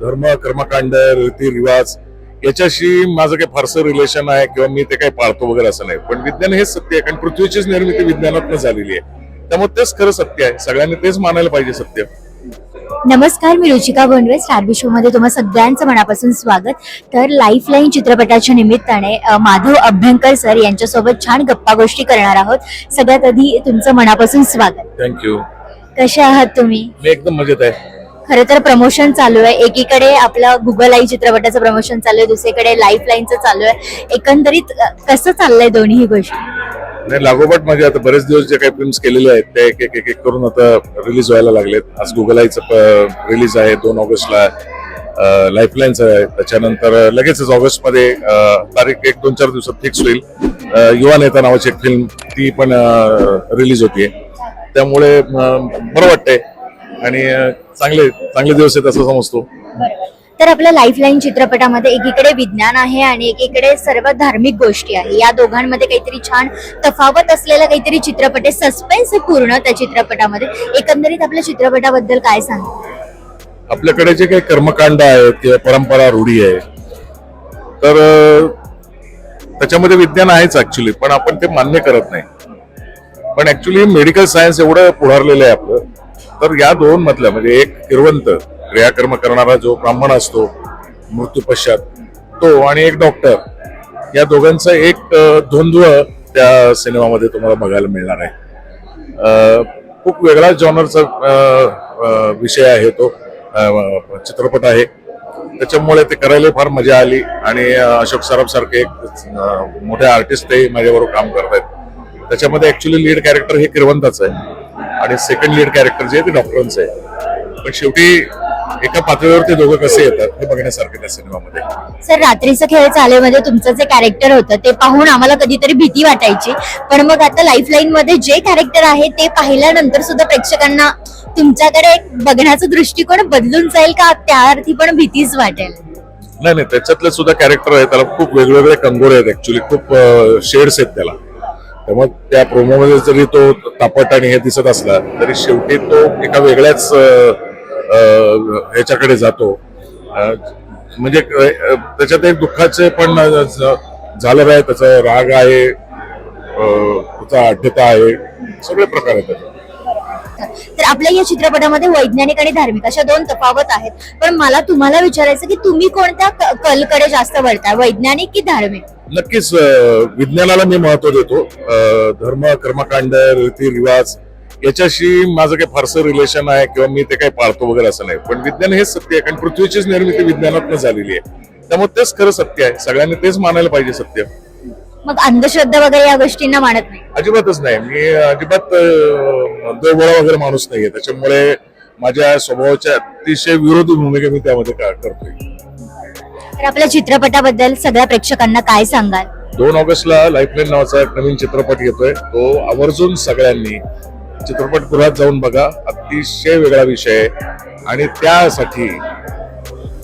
धर्म कर्मकांड रीतिरिवाज याच्याशी माझं काही फारसं रिलेशन आहे किंवा मी ते काही पाळतो वगैरे असं नाही. पण विज्ञान हेच सत्य आहे कारण पृथ्वीचीच निर्मिती विज्ञानातनं झालेली आहे. त्यामुळे तेच खरं सत्य आहे. सगळ्यांनी तेच मानायला पाहिजे सत्य. नमस्कार मी रुचिका बोंडवे स्टार शो मध्ये तुम्हा सगळ्यांचं मनापासून स्वागत. तर लाईफ लाईन चित्रपटाच्या निमित्ताने माधव अभ्यंकर सर यांच्यासोबत छान गप्पा गोष्टी करणार आहोत. सगळ्यात आधी तुमचं मनापासून स्वागत. थँक्यू कसे आहात तुम्ही? मी एकदम मजेत आहे. खरं तर प्रमोशन चालू आहे. एकीकडे आपलं गुगल आई चित्रपटाचं प्रमोशन चालू आहे दुसरीकडे लाईफ लाईनचं चालू आहे. एकंदरीत कसं चाललंय दोन्ही गोष्टी? नाही लागोपाठ म्हणजे आता बरेच दिवस जे काही फिल्म्स केलेले आहेत ते एक एक एक एक करून आता रिलीज व्हायला लागलेत. आज गुगल आईचं रिलीज आहे दोन ऑगस्टला लाईफलाईनचं आहे. त्याच्यानंतर लगेचच ऑगस्टमध्ये तारीख एक दोन चार दिवसात फिक्स होईल. युवा नेता नावाची एक फिल्म ती पण रिलीज होतीये. त्यामुळे बरं वाटतंय. आणि चांगले चांगले दिवस आहेत असं समजतो. तर आपल्या लाईफ लाईन चित्रपटामध्ये एकीकडे विज्ञान आहे आणि एकीकडे सर्व धार्मिक गोष्टी आहे. या दोघांमध्ये काहीतरी छान तफावत असलेला काहीतरी चित्रपट आहे. सस्पेन्स आहे पूर्ण त्या चित्रपटामध्ये. एकंदरीत आपल्या चित्रपटाबद्दल काय सांग आपल्याकडे जे काही कर्मकांड आहेत किंवा परंपरा रूढी आहे तर त्याच्यामध्ये विज्ञान आहेच ऍक्च्युली पण आपण ते मान्य करत नाही. पण ऍक्च्युली मेडिकल सायन्स एवढं पुढारलेलं आहे आपलं. तर या दोन मधल्या म्हणजे एक किरवंत क्रियाकर्म करणारा जो ब्राह्मण असतो मृत्यू पश्चात तो आणि एक डॉक्टर या दोघांचं एक द्वंद्व त्या सिनेमामध्ये तुम्हाला बघायला मिळणार आहे. खूप वेगळा जॉनरचा विषय आहे तो चित्रपट आहे. त्याच्यामुळे ते करायला फार मजा आली आणि अशोक सराफ सारखे एक मोठे आर्टिस्ट ते माझ्याबरोबर काम करत आहेत त्याच्यामध्ये ऍक्च्युली लीड कॅरेक्टर हे किरवंताच आहे. आणि सेकंड लीड कॅरेक्टर जे आहे ते डॉक्टरांचं आहे पण शेवटी एका पातळीवर ते दोघं कसे येतात हे बघण्यासारखे त्या सिनेमामध्ये. सर रात्रीचं खेळ चालेमध्ये तुमचं जे कॅरेक्टर होतं ते पाहून आम्हाला कधीतरी भीती वाटायची. पण मग आता लाईफ लाईन मध्ये जे कॅरेक्टर आहे ते पाहिल्यानंतर सुद्धा प्रेक्षकांना तुमच्याकडे एक बघण्याचा दृष्टिकोन बदलून जाईल का? त्या अर्थी पण भीतीच वाटेल. नाही नाही त्याच्यातले सुद्धा कॅरेक्टर आहे त्याला खूप वेगवेगळे कंगोरे आहेत ऍक्च्युली खूप शेड्स आहेत त्याला. त्यामुळे त्या प्रोमोमध्ये जरी तो तापट आणि हे दिसत असला तरी शेवटी तो एका वेगळ्याच ह्याच्याकडे जातो. म्हणजे त्याच्यात एक दुःखाचे पण झालं आहे त्याचा राग आहे त्याचा आढ्यता आहे. सगळे प्रकार आहेत लागतात तर आपल्या या चित्रपटामध्ये वैज्ञानिक आणि धार्मिक अशा दोन तफावत आहेत. पण मला तुम्हाला विचारायचं की तुम्ही कोणत्या कलकडे जास्त वळताय वैज्ञानिक की धार्मिक? नक्कीच विज्ञानाला मी महत्त्व देतो. धर्म कर्मकांड रीतिरिवाज याच्याशी माझं काही फारसं रिलेशन आहे किंवा मी ते काही पाळतो वगैरे असं नाही. पण विज्ञान हेच सत्य आहे कारण पृथ्वीचीच निर्मिती विज्ञानातनं झालेली आहे. त्यामुळे तेच खरं सत्य आहे. सगळ्यांनी तेच मानायला पाहिजे सत्य. मग अंधश्रद्धा वगैरे या गोष्टींना मानत नाही. अजिबातच नाही. मी अजिबात अं, देवगोळा वगैरे माणूस नाहीये. त्याच्यामुळे माझ्या स्वभावाच्या अतिशय विरोधी भूमिका मी त्यामध्ये करतोय. तर आपल्या चित्रपटाबद्दल सगळ्या प्रेक्षकांना काय सांगाल? दोन ऑगस्टला लाईफलाईन नावाचा एक नवीन चित्रपट येतोय. तो आवर्जून सगळ्यांनी चित्रपटगृहात जाऊन बघा. अतिशय वेगळा विषय आहे आणि त्यासाठी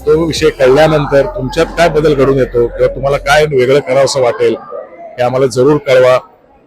तो विषय कळल्यानंतर तुमच्यात काय बदल घडून येतो किंवा तुम्हाला काय वेगळं करावं असं वाटेल हे आम्हाला जरूर कळवा.